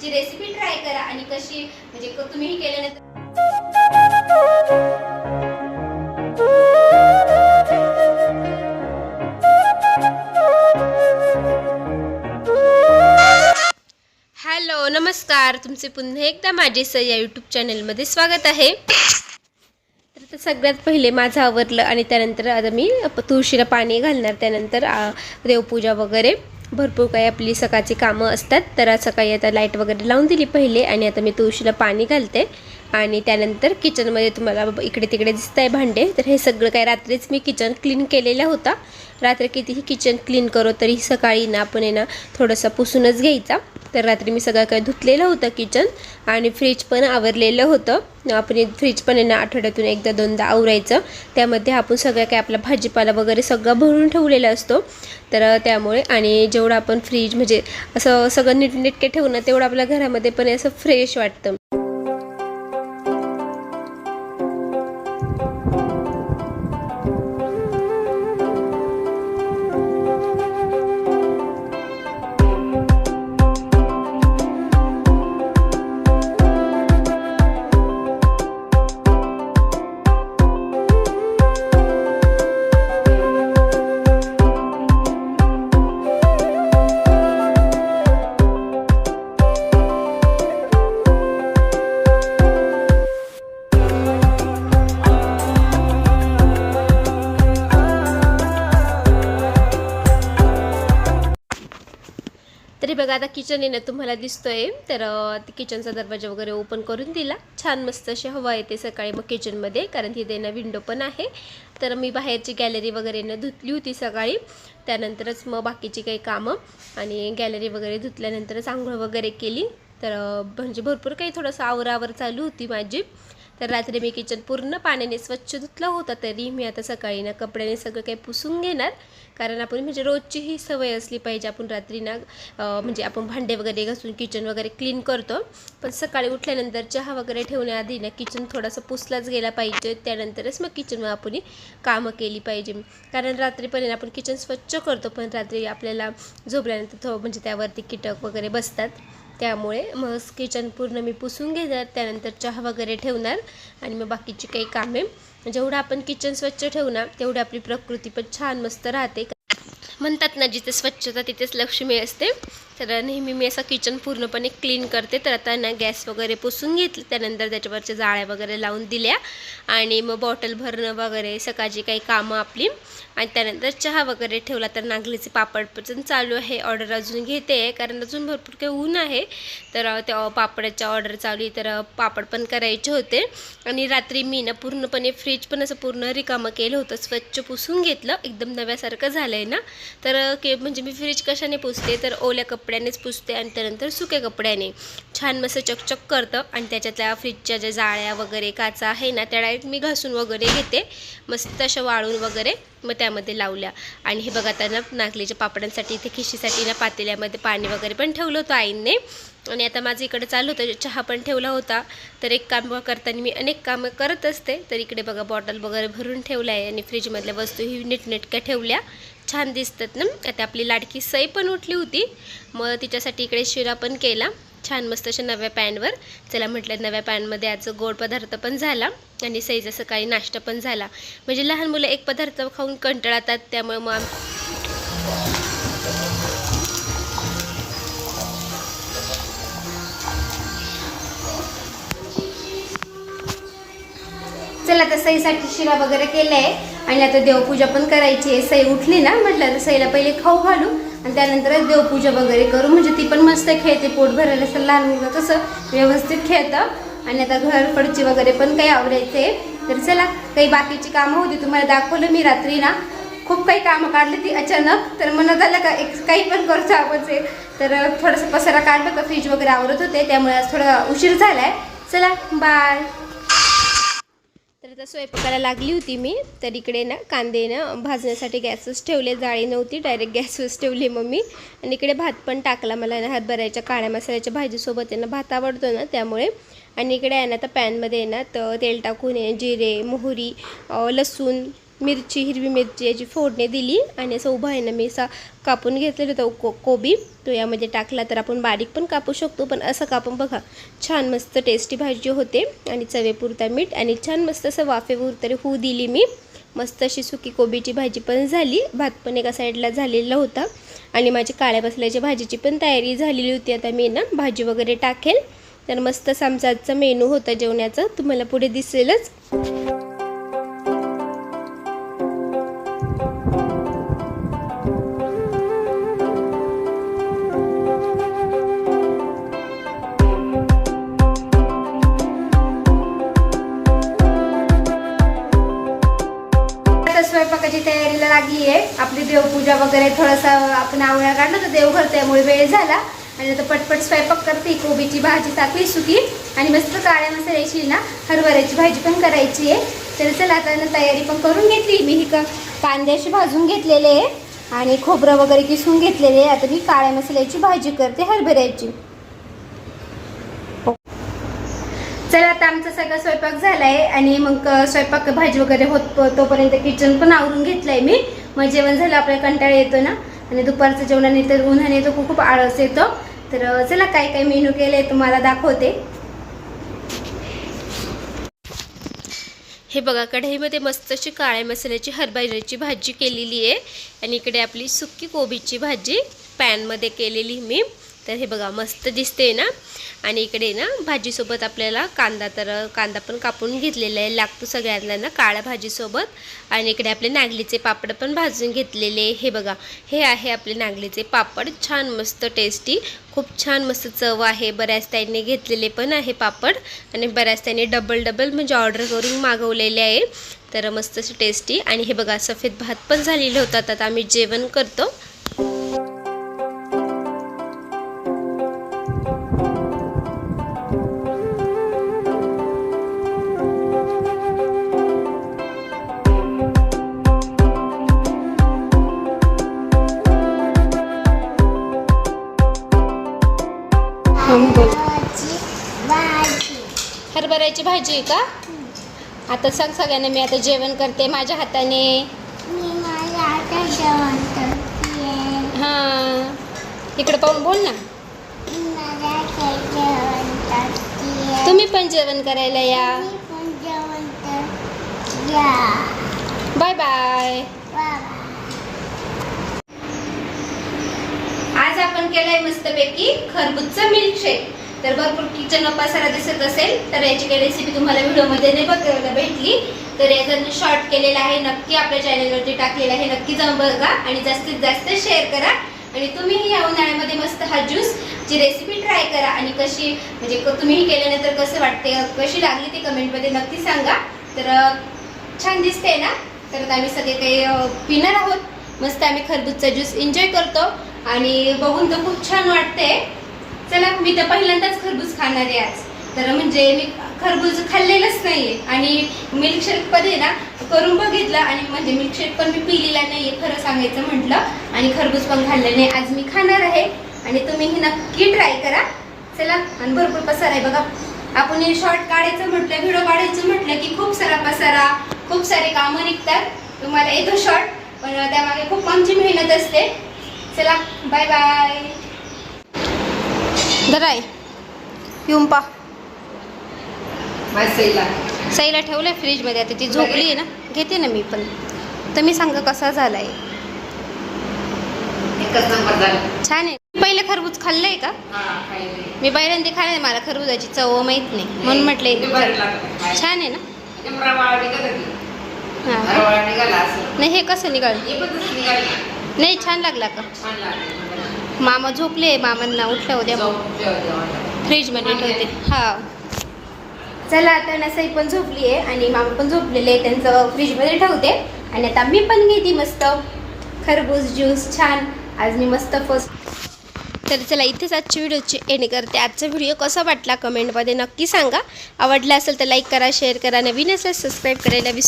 ची recipe try करा आणि कशी म्हणजे तुम्हीही केल्यानंतर हॅलो नमस्कार. तुमचे पुन्हा एकदा माझे स या यूट्यूब चॅनलमध्ये स्वागत आहे. तर आता सगळ्यात पहिले माझं आवरलं आणि त्यानंतर आता मी तुळशीला पाणी घालणार त्यानंतर देवपूजा वगैरे. भरपूर काही आपली सकाळची कामं असतात. तर आज सकाळी आता लाइट वगैरे लावून दिली पहिले आणि आता मी तुळशीला पाणी घालते. आणि त्यानंतर किचनमध्ये तुम्हाला इकडे तिकडे दिसत आहे भांडे. तर हे सगळं काय रात्रीच मी किचन क्लीन केलेला होता. रात्री कितीही किचन क्लीन करो तरी सकाळी ना आपण ना थोडंसं पुसूनच घ्यायचा. तर रात्री मी सगळं काही धुतलेलं होतं किचन आणि फ्रीज पण आवरलेलं होतं. आपण फ्रीज पण यांना आठवड्यातून एकदा दोनदा आवरायचं. त्यामध्ये आपण सगळं काही आपला भाजीपाला वगैरे सगळं भरून ठेवलेला असतो. तर त्यामुळे आणि जेवढं आपण फ्रीज म्हणजे असं सगळं नीटनेटके ना तेवढं आपल्या घरामध्ये पण असं फ्रेश वाटतं. बघा आता किचन येणं तुम्हाला दिसतोय. तर किचनचा दरवाजा वगैरे ओपन करून दिला. छान मस्त अशी हवा येते सकाळी मग किचनमध्ये कारण तिथे ना विंडो पण आहे. तर मी बाहेरची गॅलरी वगैरे न धुतली होती सकाळी. त्यानंतरच मग बाकीची काही कामं आणि गॅलरी वगैरे धुतल्यानंतरच आंघोळ वगैरे केली. तर म्हणजे भरपूर काही थोडंसं आवरावर चालू होती माझी. तर रात्री मी किचन पूर्ण पाण्याने स्वच्छ धुतलं होतं तरी मी आता सकाळी ना कपड्याने सगळं काही पुसून घेणार. कारण आपण म्हणजे रोजची ही सवय असली पाहिजे आपण रात्री ना म्हणजे आपण भांडे वगैरे घासून किचन वगैरे क्लीन करतो. पण सकाळी उठल्यानंतर चहा वगैरे ठेवण्याआधी ना किचन थोडासा पुसलाच गेला पाहिजे. त्यानंतरच मग किचनवर आपण कामं केली पाहिजे. कारण रात्रीपर्यंत आपण किचन स्वच्छ करतो पण रात्री आपल्याला झोपल्यानंतर थो म्हणजे त्यावरती कीटक वगैरे बसतात. त्यामुळे मग किचन पूर्ण मी पुसून घेणार त्यानंतर चहा वगैरे ठेवणार आणि मग बाकीची काही कामे. जेवढं आपण किचन स्वच्छ ठेवणार तेवढी आपली प्रकृती पण छान मस्त राहते. म्हणतात ना जिथे स्वच्छता तिथेच लक्ष्मी असते. तर नेहमी मी असं किचन पूर्णपणे क्लीन करते. तर आता ना गॅस वगैरे पुसून घेतलं. त्यानंतर त्याच्यावरच्या जाळ्या वगैरे लावून दिल्या. आणि मग बॉटल भरणं वगैरे सकाळची काही कामं आपली. आणि त्यानंतर चहा वगैरे ठेवला तर नागलीचे पापड पण चालू आहे. ऑर्डर अजून घेते. आहे कारण अजून भरपूर काही ऊन आहे. तर त्या पापडाच्या ऑर्डर चालू आहे. तर पापड पण करायचे होते. आणि रात्री मी ना पूर्णपणे फ्रीज पण असं पूर्ण रिकामं केलं होतं. स्वच्छ पुसून घेतलं. एकदम नव्यासारखं झालं आहे ना. तर के म्हणजे मी फ्रीज कशाने पुसते? तर ओल्या कपड्यानेच पुसते आणि त्यानंतर सुक्या कपड्याने. छान मस्त चकचक करतं आणि त्याच्यातल्या फ्रीजच्या ज्या जाळ्या वगैरे काचा आहे ना त्या डायरेक्ट मी घासून वगैरे घेते. मस्त अशा वाळून वगैरे मग त्यामध्ये लावल्या. आणि हे बघा त्यांना नागलीच्या पापडांसाठी इथे खिशीसाठी ना पातेल्यामध्ये पाणी वगैरे पण ठेवलं होतं आईने. आणि आता माझं इकडे चालू होतं चहा पण ठेवला होता. तर एक काम करताना मी अनेक कामं करत असते. तर इकडे बघा बॉटल वगैरे भरून ठेवल्या आहे आणि फ्रीजमधल्या वस्तूही नीटनेटक्या ठेवल्या. छान दिसतात ना? आता आपली लाडकी सई पण उठली होती. मग तिच्यासाठी इकडे शिरा पण केला. छान मस्त अशा नव्या पॅनवर. चला म्हटलं नव्या पॅनमध्ये आज गोड पदार्थ पण झाला आणि सईचा सकाळी नाश्ता पण झाला. म्हणजे लहान मुलं एक पदार्थ खाऊन कंटाळतात त्यामुळे मग चला आता सईसाठी शिरा वगैरे केलाय. आणि आता देवपूजा पण करायची आहे. सई उठली ना म्हटलं आता सईला पहिले खाऊ घालू. आणि त्यानंतरच देवपूजा वगैरे करू. म्हणजे ती पण मस्त खेळते पोट भरायला असं लहान मुलं कसं व्यवस्थित खेळतं. आणि आता घर फडची वगैरे पण काही आवडायचं आहे तर चला काही बाकीची कामं होती तुम्हाला दाखवलं मी रात्री ना खूप काही कामं काढली ती अचानक. तर मनात आलं का एक काही पण करतो आपण आहे. तर थोडंसं पसारा काढलं का फ्रीज वगैरे आवरत होते. त्यामुळे आज थोडा उशीर आहे चला बाय. आता स्वयंपाकाला लागली होती मी तर इकडे ना कांदे ना भाजण्यासाठी गॅसच ठेवले जाळी नव्हती डायरेक्ट गॅसवरच ठेवली मम्मी. आणि इकडे भात पण टाकला मला ना हातभरायच्या काळ्या मसाल्याच्या भाजीसोबत आहे ना भात आवडतो ना त्यामुळे. आणि इकडे आहे ना आता पॅनमध्ये ना तर तेल टाकून जिरे मोहरी लसूण मिरची हिरवी मिरची याची फोडणी दिली आणि असं उभा आहे ना मी असा कापून घेतलेलं होतं को कोबी. तो यामध्ये टाकला तर आपण बारीक पण कापू शकतो पण असं कापून बघा छान मस्त टेस्टी भाजी होते. आणि चवेपुरता मीठ आणि छान मस्त असं वाफेवर तरी होऊ दिली मी. मस्त अशी सुकी कोबीची भाजी पण झाली. भात पण एका साईडला झालेला होता. आणि माझी काळ्या बसल्याच्या भाजीची पण तयारी झालेली होती. आता मी ना भाजी वगैरे टाकेल. तर मस्त आमचा आजचा मेनू होता जेवणाचा. तुम्हाला पुढे दिसेलच. पूजा वगैरे थोडासा आपण आवळा काढला तर देवघर त्यामुळे वेळ झाला. आणि आता पटपट स्वयंपाक करते कोबीची भाजी टाकली सुकी. आणि मस्त काळ्या मसाल्याची ना हरभऱ्याची भाजी पण करायची आहे. तर चला आता ना तयारी पण करून घेतली मी. ही का कांद्याशी भाजून घेतलेले आहे. आणि खोबरं वगैरे किसून घेतलेले आहे. आता मी काळ्या मसाल्याची भाजी करते हरभऱ्याची. चला आता आमचा सगळा स्वयंपाक झालाय आणि मग स्वयंपाक भाजी वगैरे होत तोपर्यंत किचन पण आवरून घेतलंय मी. मग जेवण झालं आपल्याला कंटाळा येतो ना. आणि दुपारचं जेवणाने तर उन्हाने येतो खूप खूप आळस येतो. तर चला काय काय मेनू केलंय तुम्हाला दाखवते. हे बघा कढईमध्ये मस्त अशी काळ्या मसाल्याची हरभऱ्याची भाजी केलेली आहे. आणि इकडे आपली सुकी कोबीची भाजी पॅनमध्ये केलेली मी. तर हे बघा मस्त दिसते ना? आणि इकडे ना भाजीसोबत आपल्याला कांदा तर कांदा पण कापून घेतलेला आहे. लागतो सगळ्यांना ना काळ्या भाजीसोबत. आणि इकडे आपले नागलीचे पापड पण भाजून घेतलेले हे बघा हे आहे आपले नागलीचे पापड. छान मस्त टेस्टी खूप छान मस्त चव आहे. बऱ्याच त्यांनी घेतलेले पण आहे पापड. आणि बऱ्याच त्यांनी डबल डबल म्हणजे ऑर्डर करून मागवलेले आहे. तर मस्त टेस्टी आणि हे बघा सफेद भात पण झालेलं होतं. आता आम्ही जेवण करतो. हरभऱ्याची भाजी आहे का? आता सांग सगळ्यांना मी आता जेवण करते. माझ्या हाताने. हां. इकडे पाहून बोल ना. तुम्ही पण जेवण करायला या. Bye bye. आज आपण केलंय मस्तपैकी खरबूजचा मिल्कशेक तर भरपूर किचन पसारा दिसत असेल तर याची काही रेसिपी तुम्हाला व्हिडिओमध्ये नाही बघायला भेटली. तर याचा शॉर्ट केलेला आहे नक्की आपल्या चॅनलवरती टाकलेला आहे नक्की जाऊन बघा आणि जास्तीत जास्त शेअर करा. आणि तुम्हीही या उन्हाळ्यामध्ये मस्त हा ज्यूस ची रेसिपी ट्राय करा. आणि कशी म्हणजे क- तुम्हीही केल्यानंतर कसं वाटते कशी लागली ते कमेंटमध्ये नक्की सांगा. तर छान दिसते ना? तर आम्ही सगळे काही पिणार आहोत. मस्त आम्ही खरबूजचा ज्यूस एन्जॉय करतो. आणि बघून तर खूप छान वाटते चला मी तर पहिल्यांदाच खरबूज खाणार आहे आज. तर म्हणजे मी खरबूज खाल्लेलंच नाहीये. आणि मिल्कशेक आहे ना करून बघितलं आणि म्हणजे मिल्कशेक पण मी पिलेला नाहीये खरं सांगायचं म्हटलं. आणि खरबूज पण खाल्लं नाही आज मी खाणार आहे. आणि तुम्ही नक्की ट्राय करा. चला आणि भरपूर पसार आहे बघा. आपण हे शॉर्ट काढायचं म्हटलं व्हिडिओ काढायचं म्हटलं की खूप सारा पसारा खूप सारे कामं निघतात. तुम्हाला येतो शॉर्ट पण त्यामागे खूप आमची मेहनत असते. चला बाय बाय दराय पिऊन पा. मासेला सईला. ठेवलंय फ्रीजमध्ये आता ती झोपली आहे ना. घेते ना मी पण. तर मी सांगा कसा झालाय. एकच नंबर झाला. छान आहे. पहिले खरबूज खाल्लंय का? हा खायले मी पहिल्यांदा खाल्लंय मला खरबुजाची चव माहीत नाही. म्हणून खायला. छान आहे ना? हां. निघाला असं. नाही हे कसं निघाल? हे पण तसं निघाली. नाही छान लागला का? मामा झोपले मामांना उठल्या उद्या फ्रीजमध्ये ठेवते. हा. चला आता नसाई पण झोपली आहे आणि मामा पण झोपलेले आहे त्यांचं फ्रीजमध्ये ठेवते. आणि आता मी पण घेते मस्त. खरबूज ज्यूस छान. आज मी मस्त फर्स्ट तर चला इथेच आजची व्हिडिओची एंड करते. आजचा व्हिडिओ कसा वाटला? कमेंटमध्ये नक्की सांगा. आवडला असेल तर लाईक करा शेअर करा. नवीन असेल सबस्क्राईब करायला विसरू